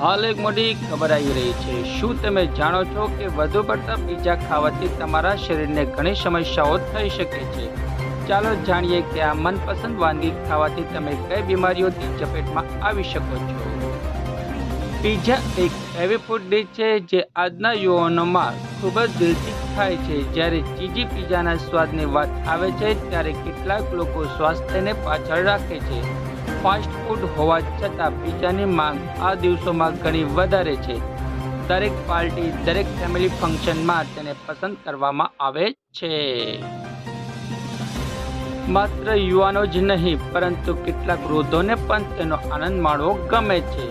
હાલ એક મોટી ખબર આવી રહી છે. શું તમે જાણો છો કે વધુ પડતા પીઝા ખાવાથી તમારા શરીરને ઘણી સમસ્યાઓ થઈ શકે છે? ચાલો જાણીએ કે આ મનપસંદ વાનગી ખાવાથી તમે કઈ બીમારીઓથી ચપેટમાં આવી શકો છો? પીઝા એક એવી ફૂડ ડીશ છે જે આજના યુવાનોમાં ખૂબ જ દિલથી ખાય છે. જ્યારે ચીજી પીઝાના સ્વાદની વાત આવે છે, ત્યારે કેટલાક લોકો સ્વાસ્થ્યને પાછળ રાખે છે. ફાસ્ટ ફૂડ હોવા છતાં પિઝાની માંગ આ દિવસોમાં ઘણી વધારે છે. દરેક પાર્ટી, દરેક ફેમિલી ફંક્શનમાં તેને પસંદ કરવામાં આવે છે. માત્ર યુવાનો જ નહીં, પરંતુ કેટલાક વૃદ્ધોને પણ તેનો આનંદ માણવો ગમે છે.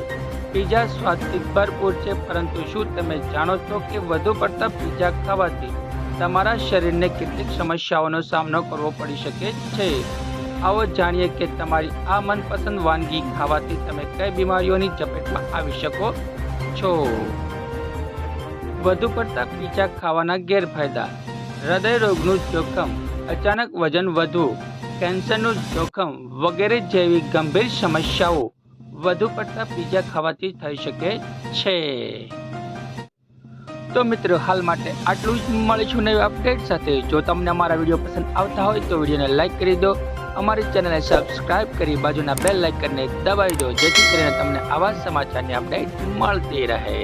પીઝા સ્વાદથી ભરપૂર છે, પરંતુ શું તમે જાણો છો કે વધુ પડતા પીઝા ખાવાથી તમારા શરીરને કેટલીક સમસ્યાઓનો સામનો કરવો પડી શકે છે? આવો જાણીએ કે તમારી આ મનપસંદ વાનગી ખાવાથી તમે કઈ બીમારીઓની ચપેટમાં આવી શકો છો? વધુ પડતા પીઝા ખાવાના ગેરફાયદા. હૃદય રોગનું જોખમ, અચાનક વજન વધવું કેન્સરનું જોખમ વગેરે જેવી ગંભીર સમસ્યાઓ વધુ પડતા પીઝા ખાવાથી થઈ શકે છે. તો મિત્રો, હાલ માટે આટલું જ. મળીશું નવી અપડેટ સાથે. જો તમને અમારા વીડિયો પસંદ આવતા હોય તો વિડીયોને લાઈક કરી દો અમારી ચેનલને સબસ્ક્રાઇબ કરી બાજુના બેલ લાઇકનને દબાવી દો જેથી કરીને તમને આવા સમાચારની અપડેટ મળતી રહે.